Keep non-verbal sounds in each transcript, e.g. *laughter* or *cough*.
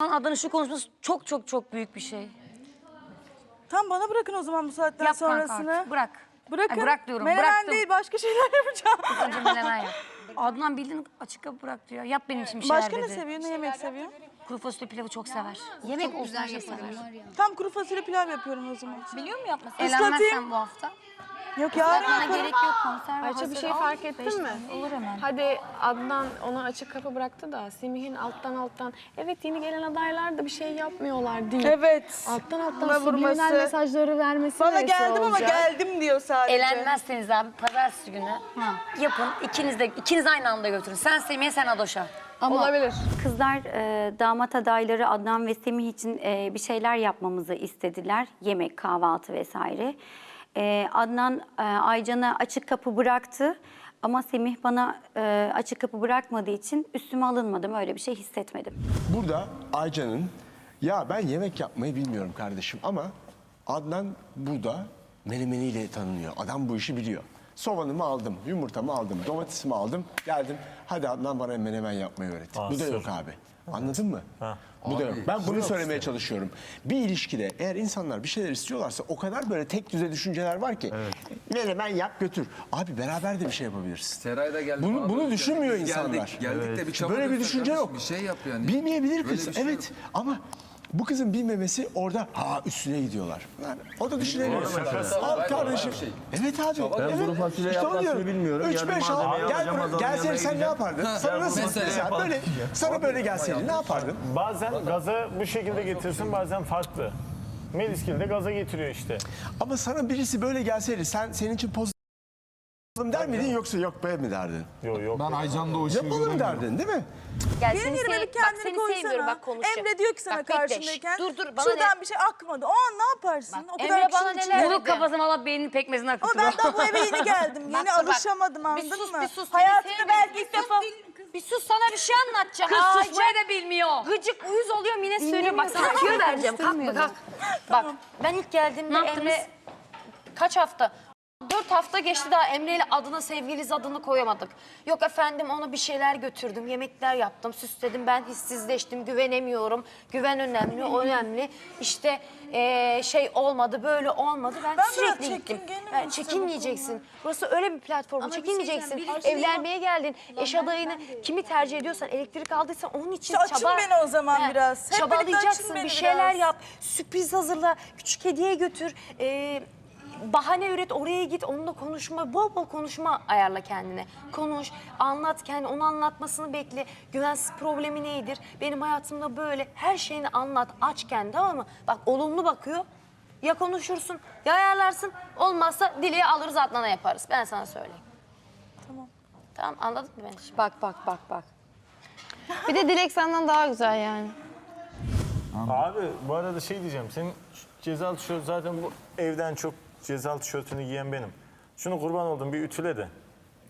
Adnan'ın şu konuşması çok çok çok büyük bir şey. Tam bana bırakın o zaman bu saatten Yap kanka sonrasını. artık, bırak. Bırakın. Ay, bırak diyorum, Menemen bıraktım. değil başka şeyler yapacağım. Önce menemen yap. Adnan bildiğin açık kapı bırak diyor. Yap benim için bir şeyler Başka ne dedi. seviyor? Ne yemek seviyor? Kuru fasulye pilavı çok sever. Yemek olsun her şey sever. Tam kuru fasulye pilav yapıyorum o zaman. Biliyor mu yapmasın? Islatayım. Eğlenmezsen bu hafta. Yok yarın Bana yaparım. gerek yok konserve Ayça bir şey fark ettin mi? Olur hemen. Hadi Adnan ona açık kapı bıraktı da Semih'in alttan alttan evet yeni gelen adaylar da bir şey yapmıyorlar diyor. Evet. Alttan alttan subliminal vurması. mesajları vermesi Bana neresi geldim ama olacak? geldim diyor sadece. Eğlenmezseniz abi pazartesi günü yapın. İkiniz de ikiniz aynı anda götürün. Sen Semih'e sen Adoş'a. Olabilir. Kızlar e, damat adayları Adnan ve Semih için e, bir şeyler yapmamızı istediler. Yemek, kahvaltı vesaire. E, Adnan e, Aycan'a açık kapı bıraktı. Ama Semih bana e, açık kapı bırakmadığı için üstüme alınmadım. Öyle bir şey hissetmedim. Burada Aycan'ın ya ben yemek yapmayı bilmiyorum kardeşim ama Adnan burada menemeniyle tanınıyor. Adam bu işi biliyor. Soğanımı aldım, yumurtamı aldım, domatesimi aldım, geldim. Hadi Adnan bana menemen yapmayı öğret. bu da yok abi. Anladın mı? Bu da yok. Ben bunu söylemeye çalışıyorum. Bir ilişkide eğer insanlar bir şeyler istiyorlarsa o kadar böyle tek düze düşünceler var ki. Menemen yap götür. Abi beraber de bir şey yapabilirsin. Seray da geldi. Bunu, bunu biz düşünmüyor geldik, insanlar. Geldik, geldik de bir çaba Böyle bir göster düşünce kardeşim, yok. Bir şey yap yani. Bilmeyebilir Böyle kız. bir şey evet ama bu kızın bilmemesi orada ha üstüne gidiyorlar. Yani o da düşünebilir. Al kardeşim. şey. Evet abi. Ben evet. kuru fasulye İşte yapmasını bilmiyorum. Üç, Yarın beş, al. malzemeyi Gel, yanına sen ne yapardın? Sana nasıl mesela böyle sana böyle gelseydi ne yapardın? Bazen gaza bu şekilde getirsin bazen farklı. Meliskil de gaza getiriyor işte. Ama sana birisi böyle gelseydi sen senin için pozitif der miydin yoksa yok be mi derdin? Yok yok. Ben Aycan'da o işi Yapalım derdin değil mi? Gel, Benim seni yerime sev- bir kendini seni koysana. sevmiyorum bak konuşacağım. Emre diyor ki sana Bak bekle, karşındayken şşt, dur dur bana şuradan ne? bir şey akmadı. O an ne yaparsın? o kadar Emre bana kişinin neler içinde- Vurur kafasına valla beynini pekmezine Ama akıtır. ben daha bu eve yeni geldim. Bak, Yeni dur bak. alışamadım Bir anladın sus, mı? bir sus, Hayatımda seni belki ilk defa... Bir sus sana bir şey anlatacağım. Kız Aa, susmayı da bilmiyor. Gıcık uyuz oluyor Mine söylüyor. Bak sana tüyo zaten, vereceğim. Kalk bak kalk. Bak ben ilk geldiğimde Ne yaptınız? Emre kaç hafta? Dört hafta geçti daha Emre ile adına sevgiliz adını koyamadık. Yok efendim ona bir şeyler götürdüm, yemekler yaptım, süsledim. Ben hissizleştim, güvenemiyorum. Güven önemli, o *laughs* önemli. İşte eee, şey olmadı, böyle olmadı. Ben, Ben biraz sürekli gittim. çekingenim Ben bu çekinmeyeceksin. Burası öyle bir platform. Ama bir şey çekinmeyeceksin. birisi- Evlenmeye geldin. Eş adayını kimi tercih ediyorsan, elektrik aldıysan onun için İşte açın çaba. beni o zaman He, biraz. Hep birlikte Çabalayacaksın, açın bir beni şeyler biraz. yap. Sürpriz hazırla, küçük hediye götür. Ee, bahane üret, oraya git, onunla konuşma, bol bol konuşma ayarla kendine. Konuş, anlat kendi, onu anlatmasını bekle. Güvensiz problemi nedir? Benim hayatımda böyle. Her şeyini anlat, aç kendi tamam mı? Bak olumlu bakıyor. Ya konuşursun, ya ayarlarsın. Olmazsa Dile'yi alırız Adnan'a yaparız. Ben sana söyleyeyim. Tamam. Tamam anladın mı beni şimdi? Bak bak bak bak. Bir de Dilek senden daha güzel yani. Abi bu arada şey diyeceğim. Senin cezalı tişört zaten bu evden çok cezalı tişörtünü giyen benim. Şunu kurban oldum bir ütüle de.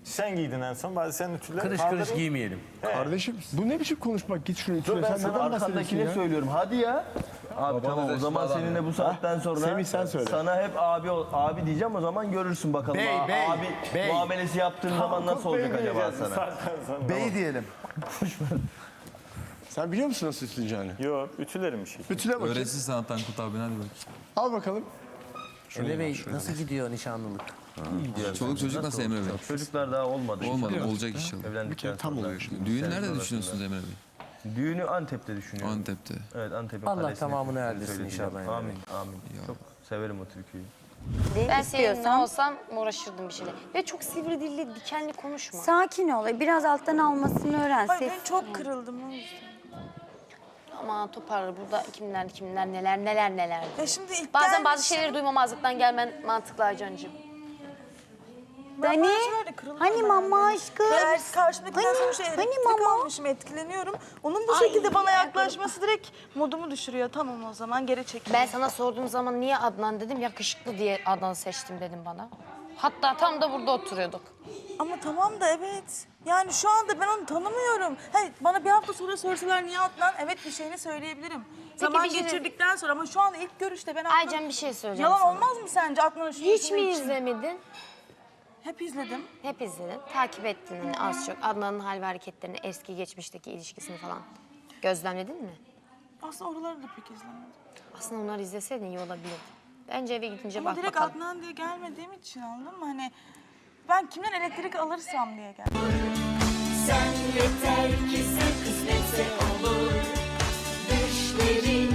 Sen giydin en son. Bari sen ütüle. Kırış kırış giymeyelim. Kardeşim bu ne biçim konuşmak? Git şunu ütüle. Dur ben Sen sana neden bahsediyorsun arkandakine ya? söylüyorum. Hadi ya. Abi tamam o zaman seninle bu saatten sonra Semih, sen söyle. sana hep abi ol- abi diyeceğim o zaman görürsün bakalım. Bey, bey, abi bey. muamelesi yaptığın zaman nasıl olacak Bey acaba sana? saatten sonra. Bey diyelim. Sen biliyor musun nasıl ütüleyeceğini? Yok ütülerim bir şey. Ütüle bakayım. Öğretsin sana Tankut abin hadi bak. Al bakalım. Emre Bey nasıl gidiyor nişanlılık? Çoluk çocuk nasıl Emre Bey? Çocuklar daha olmadı. Olmadı inşallah. olacak inşallah. Evlendikten tam sonra. oluyor şimdi. Düğün nerede düşünüyorsunuz Emre Bey? Düğünü Antep'te düşünüyorum. Antep'te. Evet Antep'in Allah kalesine tamamını erdirsin söyleyeceğim. inşallah yani. Amin amin. Çok severim o türküyü. Ben senin İstiyorsan- olsam uğraşırdım bir şeyle. Ve çok sivri dilli, dikenli konuşma. Sakin ol. Biraz alttan almasını öğren. Ay ben çok kırıldım o yüzden. Ama toparlar burada kimler kimler neler neler neler. Ya şimdi ilk Bazen bazı gelmişim. şeyleri duymamazlıktan gelmen mantıklı Aycan'cığım. Dani, hani mama aşkım? Ben karşımdakinden Hani- sonuçta hani elektrik mama? almışım, etkileniyorum. Onun bu şekilde bana yaklaşması direkt modumu düşürüyor. Tamam o zaman geri çekil. Ben sana sorduğum zaman niye Adnan dedim yakışıklı diye Adnan seçtim dedim bana. Hatta tam da burada oturuyorduk. Ama tamam da evet. Yani şu anda ben onu tanımıyorum. Hey, bana bir hafta sonra sorsalar niye Adnan? Evet bir şeyini söyleyebilirim. Zaman bir şey- geçirdikten sonra ama şu anda ilk görüşte ben Adnan... Aycan bir şey söyleyeceğim Yalan sana. olmaz mı sence Adnan'ın şu Hiç mi yüzüne için? izlemedin? Hep izledim. Hep izledin. Takip ettin hani az çok. Adnan'ın hal ve hareketlerini, eski geçmişteki ilişkisini falan. Gözlemledin mi? Aslında oraları da pek izlemedim. Aslında onları izleseydin iyi olabilirdi. Bence eve gidince Ama bak direkt bakalım. Adnan diye gelmediğim için anladın mı? Hani ben kimden elektrik alırsam diye geldim. Sen yeter ki sen kısmetse olur. Düşlerin